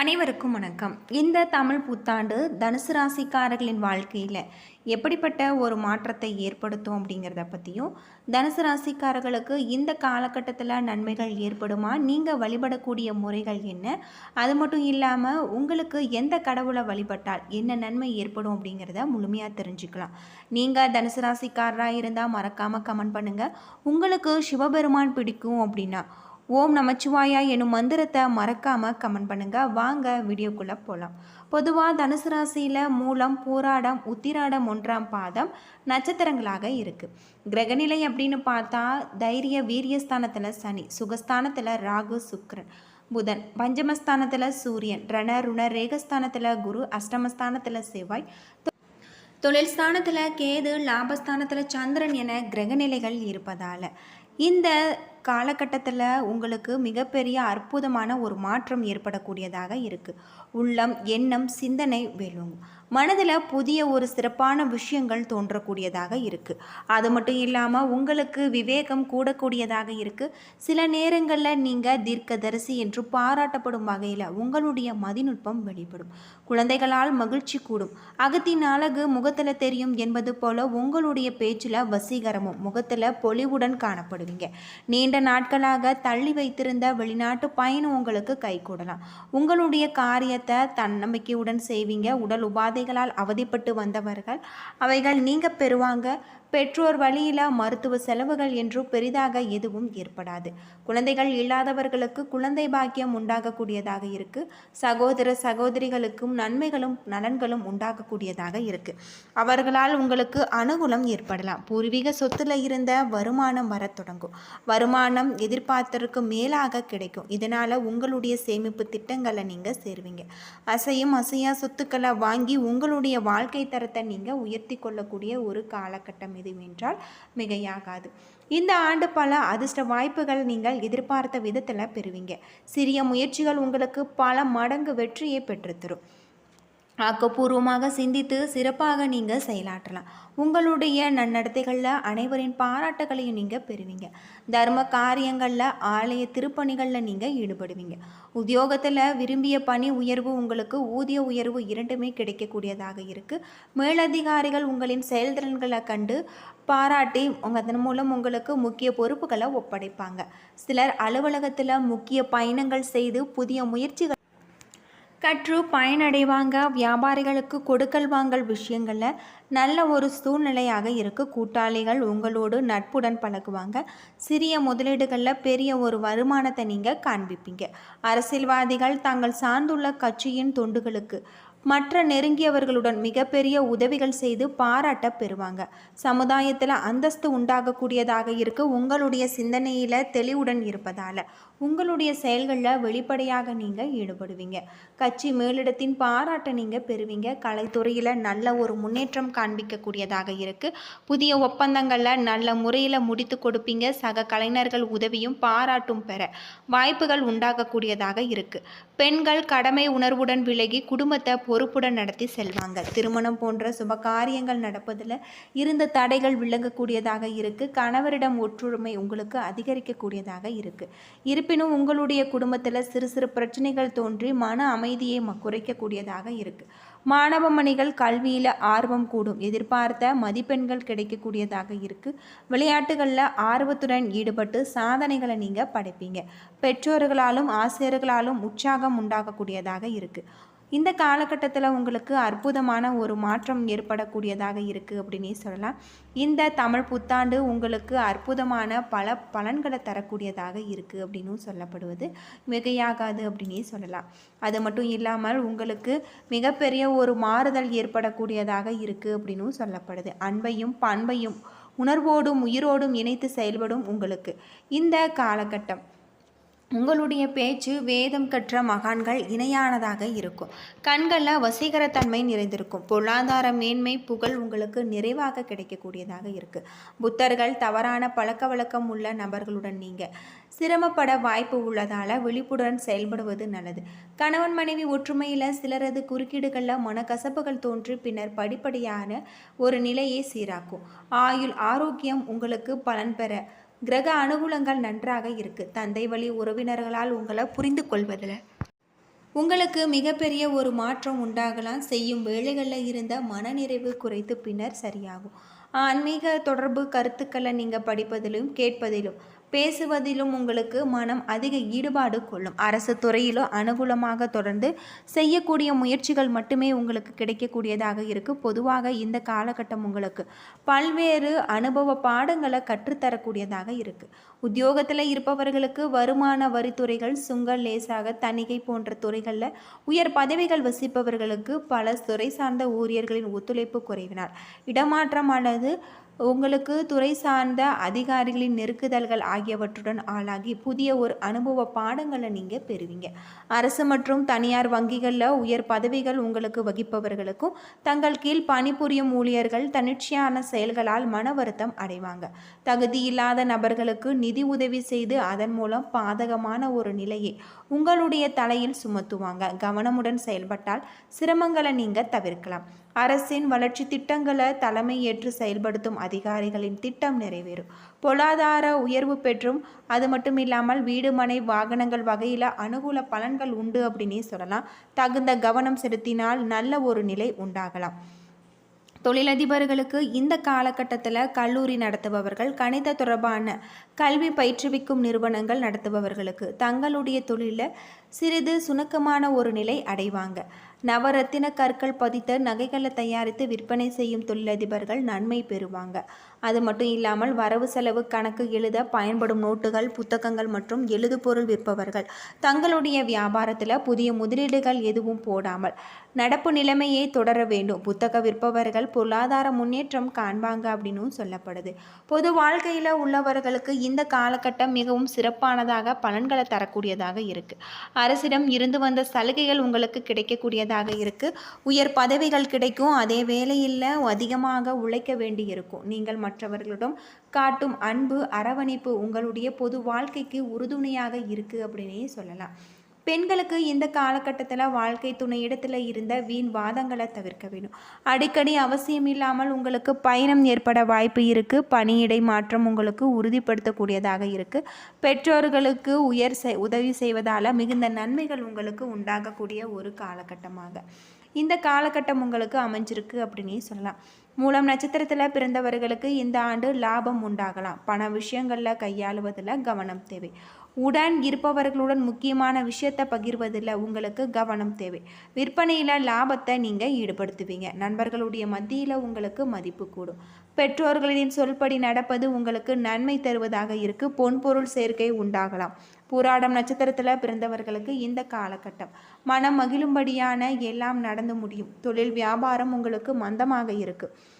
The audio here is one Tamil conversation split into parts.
அனைவருக்கும் வணக்கம். இந்த தமிழ் புத்தாண்டு தனுசு ராசிக்காரர்களின் வாழ்க்கையில் எப்படிப்பட்ட ஒரு மாற்றத்தை ஏற்படுத்தும் அப்படிங்கிறத பற்றியும் தனுசு ராசிக்காரர்களுக்கு இந்த காலகட்டத்தில் நன்மைகள் ஏற்படுமா நீங்கள் வழிபடக்கூடிய முறைகள் என்ன அது மட்டும் இல்லாமல் உங்களுக்கு எந்த கடவுளை வழிபட்டால் என்ன நன்மை ஏற்படும் அப்படிங்கிறத முழுமையாக தெரிஞ்சுக்கலாம். நீங்கள் தனுசு ராசிக்காரராக இருந்தால் மறக்காமல் கமெண்ட் பண்ணுங்கள் உங்களுக்கு சிவபெருமான் பிடிக்கும் அப்படின்னா ஓம் நமச்சிவாயா எனும் மந்திரத்தை மறக்காமல் கமெண்ட் பண்ணுங்கள் வாங்க வீடியோக்குள்ளே போகலாம் பொதுவாக தனுசு ராசியில் மூலம் பூராடம் உத்திராடம் ஒன்றாம் பாதம் நட்சத்திரங்களாக இருக்குது கிரகநிலை அப்படின்னு பார்த்தா தைரிய வீரியஸ்தானத்தில் சனி சுகஸ்தானத்தில் ராகு சுக்ரன் புதன் பஞ்சமஸ்தானத்தில் சூரியன் ரண ருண ரேகஸ்தானத்தில் குரு அஷ்டமஸ்தானத்தில் செவ்வாய் தொழில் ஸ்தானத்தில் கேது லாபஸ்தானத்தில் சந்திரன் என கிரகநிலைகள் இருப்பதால் இந்த காலகட்டத்தில் உங்களுக்கு மிகப்பெரிய அற்புதமான ஒரு மாற்றம் ஏற்படக்கூடியதாக இருக்குது உள்ளம் எண்ணம் சிந்தனை வெல்லும் மனதில் புதிய ஒரு சிறப்பான விஷயங்கள் தோன்றக்கூடியதாக இருக்குது அது மட்டும் இல்லாமல் உங்களுக்கு விவேகம் கூடக்கூடியதாக இருக்குது சில நேரங்களில் நீங்கள் தீர்க்கதரிசி என்று பாராட்டப்படும் வகையில் உங்களுடைய மதிநுட்பம் வெளிப்படும். குழந்தைகளால் மகிழ்ச்சி கூடும். அகத்தின் அழகு முகத்தில் தெரியும் என்பது போல உங்களுடைய பேச்சில் வசீகரமும் முகத்தில் பொலிவுடன் காணப்படுவீங்க. நீண்ட நாட்களாக தள்ளி வைத்திருந்த வெளிநாட்டு பயணம் உங்களுக்கு கைகூடலாம். உங்களுடைய காரியத்தை தன்னம்பிக்கையுடன் செய்வீங்க. உடல் உபாதை உபாதைகளால் அவதிப்பட்டு வந்தவர்கள் அவைகள் நீங்க பெறுவாங்க. பெற்றோர் வழியில் மருத்துவ செலவுகள் என்று பெரிதாக எதுவும் ஏற்படாது. குழந்தைகள் இல்லாதவர்களுக்கு குழந்தை பாக்கியம் உண்டாகக்கூடியதாக இருக்கு. சகோதர சகோதரிகளுக்கும் நன்மைகளும் நலன்களும் உண்டாகக்கூடியதாக இருக்கு. அவர்களால் உங்களுக்கு அனுகூலம் ஏற்படலாம். பூர்வீக சொத்துல இருந்த வருமானம் வரத் தொடங்கும். வருமானம் எதிர்பார்த்ததற்கு மேலாக கிடைக்கும். இதனால உங்களுடைய சேமிப்பு திட்டங்களை நீங்க சேருவீங்க. அசையும் அசையா சொத்துக்களை வாங்கி உங்களுடைய வாழ்க்கை தரத்தை நீங்கள் உயர்த்தி கொள்ளக்கூடிய ஒரு காலகட்டம் எதுவென்றால் மிகையாகாது. இந்த ஆண்டு பல அதிர்ஷ்ட வாய்ப்புகள் நீங்கள் எதிர்பார்த்த விதத்தில் பெறுவீங்க. சிறிய முயற்சிகள் உங்களுக்கு பல மடங்கு வெற்றியை பெற்றுத்தரும் ஆக்கப்பூர்வமாக சிந்தித்து சிறப்பாக நீங்கள் செயலாற்றலாம். உங்களுடைய நன்னடத்தைகளில் அனைவரின் பாராட்டுகளையும் நீங்கள் பெறுவீங்க. தர்ம காரியங்களில் ஆலய திருப்பணிகளில் நீங்கள் ஈடுபடுவீங்க. உத்தியோகத்தில் விரும்பிய பணி உயர்வு உங்களுக்கு ஊதிய உயர்வு இரண்டுமே கிடைக்கக்கூடியதாக இருக்குது மேலதிகாரிகள் உங்களின் செயல்திறன்களை கண்டு பாராட்டி உங்கள் அதன் மூலம் உங்களுக்கு முக்கிய பொறுப்புகளை ஒப்படைப்பாங்க. சிலர் அலுவலகத்தில் முக்கிய பயணங்கள் செய்து புதிய முயற்சிகள் கற்று பயனடைவாங்க. வியாபாரிகளுக்கு கொடுக்கல் வாங்கல் விஷயங்களில் நல்ல ஒரு சூழ்நிலையாக இருக்க. கூட்டாளிகள் உங்களோடு நட்புடன் பழகுவாங்க. சிறிய முதலீடுகளில் பெரிய ஒரு வருமானத்தை நீங்கள் காண்பிப்பீங்க. அரசியல்வாதிகள் தாங்கள் சார்ந்துள்ள கட்சியின் தொண்டுகளுக்கு மற்ற நெருங்கியவர்களுடன் மிகப்பெரிய உதவிகள் செய்து பாராட்ட பெறுவாங்க. சமுதாயத்தில் அந்தஸ்து உண்டாகக்கூடியதாக இருக்கு. உங்களுடைய சிந்தனையில் தெளிவுடன் இருப்பதால் உங்களுடைய செயல்களில் வெளிப்படையாக நீங்கள் ஈடுபடுவீங்க. கட்சி மேலிடத்தின் பாராட்டை நீங்கள் பெறுவீங்க. கலைத்துறையில் நல்ல ஒரு முன்னேற்றம் காண்பிக்கக்கூடியதாக இருக்குது புதிய ஒப்பந்தங்களில் நல்ல முறையில் முடித்து கொடுப்பீங்க. சக கலைஞர்கள் உதவியும் பாராட்டும் பெற வாய்ப்புகள் உண்டாகக்கூடியதாக இருக்குது பெண்கள் கடமை உணர்வுடன் விலகி குடும்பத்தை பொறுப்புடன் நடத்தி செல்வாங்க. திருமணம் போன்ற சுப காரியங்கள் நடப்பதில் இருந்த தடைகள் விளங்கக்கூடியதாக இருக்குது கணவரிடம் ஒற்றுமை உங்களுக்கு அதிகரிக்கக்கூடியதாக இருக்குது இருப்பினும் உங்களுடைய குடும்பத்தில் சிறு சிறு பிரச்சனைகள் தோன்றி மன அமைதியை ம- குறைக்கக்கூடியதாக இருக்குது மாணவ மணிகள் கல்வியில் ஆர்வம் கூடும். எதிர்பார்த்த மதிப்பெண்கள் கிடைக்கக்கூடியதாக இருக்குது விளையாட்டுகளில் ஆர்வத்துடன் ஈடுபட்டு சாதனைகளை நீங்கள் படைப்பீங்க. பெற்றோர்களாலும் ஆசிரியர்களாலும் உற்சாகம் உண்டாகக்கூடியதாக இருக்குது இந்த காலகட்டத்தில் உங்களுக்கு அற்புதமான ஒரு மாற்றம் ஏற்படக்கூடியதாக இருக்குது அப்படின்னே சொல்லலாம். இந்த தமிழ் புத்தாண்டு உங்களுக்கு அற்புதமான பல பலன்களை தரக்கூடியதாக இருக்குது அப்படின்னும் சொல்லப்படுவது மிகையாகாது அப்படின்னே சொல்லலாம். அது மட்டும் இல்லாமல் உங்களுக்கு மிகப்பெரிய ஒரு மாறுதல் ஏற்படக்கூடியதாக இருக்குது அப்படின்னும் சொல்லப்படுது. அன்பையும் பண்பையும் உணர்வோடும் உயிரோடும் இணைத்து செயல்படும் உங்களுக்கு இந்த காலகட்டம். உங்களுடைய பேச்சு வேதம் கற்ற மகான்கள் இணையானதாக இருக்கும். கண்களில் வசீகரத்தன்மை நிறைந்திருக்கும். பொருளாதார மேன்மை புகழ் உங்களுக்கு நிறைவாக கிடைக்கக்கூடியதாக இருக்குது புத்தர்கள் தவறான பழக்க வழக்கம் உள்ள நபர்களுடன் நீங்கள் சிரமப்பட வாய்ப்பு உள்ளதால் விழிப்புடன் செயல்படுவது நல்லது. கணவன் மனைவி ஒற்றுமையில் சிலரது குறுக்கீடுகளில் மனக்கசப்புகள் தோன்றி பின்னர் படிப்படியான ஒரு நிலையை சீராக்கும். ஆயுள் ஆரோக்கியம் உங்களுக்கு பலன் பெற கிரக அனுகூலங்கள் நன்றாக இருக்கு. தந்தை வழி உறவினர்களால் உங்களை புரிந்து கொள்வதில் உங்களுக்கு மிகப்பெரிய ஒரு மாற்றம் உண்டாகலாம். செய்யும் வேலைகளில் இருந்த மனநிறைவு குறைத்து பின்னர் சரியாகும். ஆன்மீக தொடர்பு கருத்துக்களை நீங்கள் படிப்பதிலும் கேட்பதிலும் பேசுவதிலும் உங்களுக்கு மனம் அதிக ஈடுபாடு கொள்ளும். அரசு துறையிலோ அனுகூலமாக தொடர்ந்து செய்யக்கூடிய முயற்சிகள் மட்டுமே உங்களுக்கு கிடைக்கக்கூடியதாக இருக்குது பொதுவாக இந்த காலகட்டம் உங்களுக்கு பல்வேறு அனுபவ பாடங்களை கற்றுத்தரக்கூடியதாக இருக்குது உத்தியோகத்தில் இருப்பவர்களுக்கு வருமான வரித்துறைகள் சுங்க லேசாக தணிகை போன்ற துறைகளில் உயர் பதவிகள் வசிப்பவர்களுக்கு பல துறை சார்ந்த ஊழியர்களின் ஒத்துழைப்பு குறைவினால். இடமாற்றம் அல்லது உங்களுக்கு துறை சார்ந்த அதிகாரிகளின் நெருக்குதல்கள் ஆகியவற்றுடன் ஆளாகி புதிய ஒரு அனுபவ பாடங்களை நீங்கள் பெறுவீங்க. அரசு மற்றும் தனியார் வங்கிகளில் உயர் பதவிகள் உங்களுக்கு வகிப்பவர்களுக்கும் தங்கள் கீழ் பணிபுரியும் ஊழியர்கள் தன்னிச்சையான செயல்களால் மன வருத்தம் அடைவாங்க. தகுதி இல்லாத நபர்களுக்கு நிதி உதவி செய்து அதன் மூலம் பாதகமான ஒரு நிலையை உங்களுடைய தலையில் சுமத்துவாங்க. கவனமுடன் செயல்பட்டால் சிரமங்களை நீங்கள் தவிர்க்கலாம். அரசின் வளர்ச்சி திட்டங்களை தலைமை ஏற்று செயல்படுத்தும் அதிகாரிகளின் திட்டம் நிறைவேறும். பொருளாதார உயர்வு பெற்றும் அது மட்டும் இல்லாமல் வீடு மனை வாகனங்கள் வகையில் அனுகூல பலன்கள் உண்டு அப்படின்னே சொல்லலாம். தகுந்த கவனம் செலுத்தினால் நல்ல ஒரு நிலை உண்டாகலாம். தொழிலதிபர்களுக்கு இந்த காலகட்டத்தில் கல்லூரி நடத்துபவர்கள் கணித தொடர்பான கல்வி பயிற்றுவிக்கும் நிறுவனங்கள் நடத்துபவர்களுக்கு தங்களுடைய தொழிலில் சிறிது சுணக்கமான ஒரு நிலை அடைவாங்க. நவரத்தின கற்கள் பதித்த நகைகளை தயாரித்து விற்பனை செய்யும் தொழிலதிபர்கள் நன்மை பெறுவாங்க. அது மட்டும் இல்லாமல் வரவு செலவு கணக்கு எழுத பயன்படும் நோட்டுகள் புத்தகங்கள் மற்றும் எழுதுபொருள் விற்பவர்கள். தங்களுடைய வியாபாரத்தில் புதிய முதலீடுகள் எதுவும் போடாமல் நடப்பு நிலைமையை தொடர வேண்டும். புத்தக விற்பவர்கள் பொருளாதார முன்னேற்றம் காண்பாங்க அப்படின்னு சொல்லப்படுது. பொது வாழ்க்கையில் உள்ளவர்களுக்கு இந்த காலகட்டம் மிகவும் சிறப்பானதாக பலன்களை தரக்கூடியதாக இருக்குது அரசிடம் இருந்து வந்த சலுகைகள் உங்களுக்கு கிடைக்கக்கூடியதாக இருக்குது உயர் பதவிகள் கிடைக்கும். அதே வேலையில் அதிகமாக உழைக்க வேண்டி இருக்கும் நீங்கள் மற்றவர்களிடம் காட்டும் அன்பு அரவணைப்பு உங்களுடைய பொது வாழ்க்கைக்கு உறுதுணையாக இருக்குது அப்படின்னே சொல்லலாம். பெண்களுக்கு இந்த காலகட்டத்தில் வாழ்க்கை துணை இடத்துல இருந்த வீண் வாதங்களை தவிர்க்க வேணும். அடிக்கடி அவசியம் இல்லாமல் உங்களுக்கு பயணம் ஏற்பட வாய்ப்பு இருக்குது பணியிடை மாற்றம் உங்களுக்கு உறுதிப்படுத்தக்கூடியதாக இருக்குது பெற்றோர்களுக்கு உயர் உதவி செய்வதால் மிகுந்த நன்மைகள் உங்களுக்கு உண்டாகக்கூடிய ஒரு காலகட்டமாக. இந்த காலகட்டம் உங்களுக்கு அமைஞ்சிருக்கு அப்படின்னே சொல்லலாம். மூலம் நட்சத்திரத்தில் பிறந்தவர்களுக்கு இந்த ஆண்டு லாபம் உண்டாகலாம். பண விஷயங்களில் கையாளுவதில் கவனம் தேவை. உடன் இருப்பவர்களுடன் முக்கியமான விஷயத்தை பகிர்வதில் உங்களுக்கு கவனம் தேவை. விற்பனையில் லாபத்தை நீங்கள் ஈடுபடுத்துவீங்க. நண்பர்களுடைய மத்தியில் உங்களுக்கு மதிப்பு கூடும். பெற்றோர்களின் சொல்படி நடப்பது உங்களுக்கு நன்மை தருவதாக இருக்கு. பொன்பொருள் சேர்க்கை உண்டாகலாம். பூராடம் நட்சத்திரத்தில் பிறந்தவர்களுக்கு இந்த காலகட்டம். மனம் மகிழும்படியான எல்லாம் நடந்து முடியும். தொழில் வியாபாரம் உங்களுக்கு மந்தமாக இருக்குது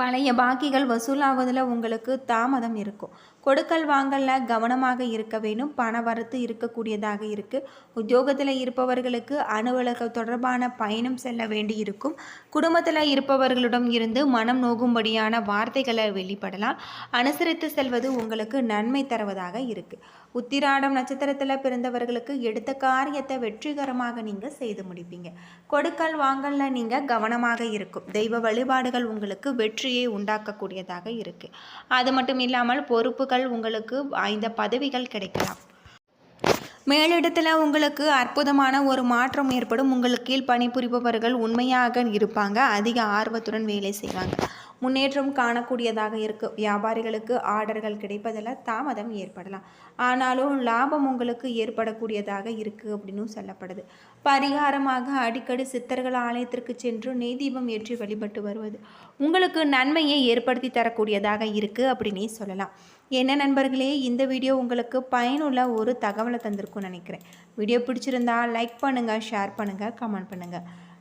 பழைய பாக்கிகள் வசூலாவதில் உங்களுக்கு தாமதம் இருக்கும். கொடுக்கல் வாங்கலில் கவனமாக இருக்க வேணும் பண வரத்து இருக்கக்கூடியதாக இருக்குது உத்தியோகத்தில் இருப்பவர்களுக்கு அலுவலக தொடர்பான பயணம் செல்ல வேண்டி இருக்கும். குடும்பத்தில் இருப்பவர்களிடம் இருந்து மனம் நோகும்படியான வார்த்தைகளை வெளிப்படலாம். அனுசரித்து செல்வது உங்களுக்கு நன்மை தருவதாக இருக்குது உத்திராடம் நட்சத்திரத்தில் பிறந்தவர்களுக்கு எடுத்த காரியத்தை வெற்றிகரமாக நீங்கள் செய்து முடிப்பீங்க. கொடுக்கல் வாங்கல்ல நீங்கள் கவனமாக இருக்கும். தெய்வ வழிபாடுகள் உங்களுக்கு வெற்றியை உண்டாக்கக்கூடியதாக இருக்குது அது மட்டும் இல்லாமல் பொறுப்புகள் பொறுப்புகள் உங்களுக்கு வாய்ந்த பதவிகள் கிடைக்கலாம். மேலிடத்தில் உங்களுக்கு அற்புதமான ஒரு மாற்றம் ஏற்படும். உங்களுக்கு கீழ் பணிபுரிபவர்கள் உண்மையாக இருப்பாங்க. அதிக ஆர்வத்துடன் வேலை செய்வாங்க. முன்னேற்றம் காணக்கூடியதாக இருக்குது வியாபாரிகளுக்கு ஆர்டர்கள் கிடைப்பதில் தாமதம் ஏற்படலாம். ஆனாலும் லாபம் உங்களுக்கு ஏற்படக்கூடியதாக இருக்குது அப்படின்னு சொல்லப்படுது. பரிகாரமாக அடிக்கடி சித்தர்கள் ஆலயத்திற்கு சென்று நெய் தீபம் ஏற்றி வழிபட்டு வருவது உங்களுக்கு நன்மையை ஏற்படுத்தி தரக்கூடியதாக இருக்குது அப்படின்னே சொல்லலாம். என்ன நண்பர்களே இந்த வீடியோ உங்களுக்கு பயனுள்ள ஒரு தகவலை தந்திருக்கும்னு நினைக்கிறேன். வீடியோ பிடிச்சிருந்தா லைக் பண்ணுங்கள் ஷேர் பண்ணுங்கள் கமெண்ட் பண்ணுங்கள்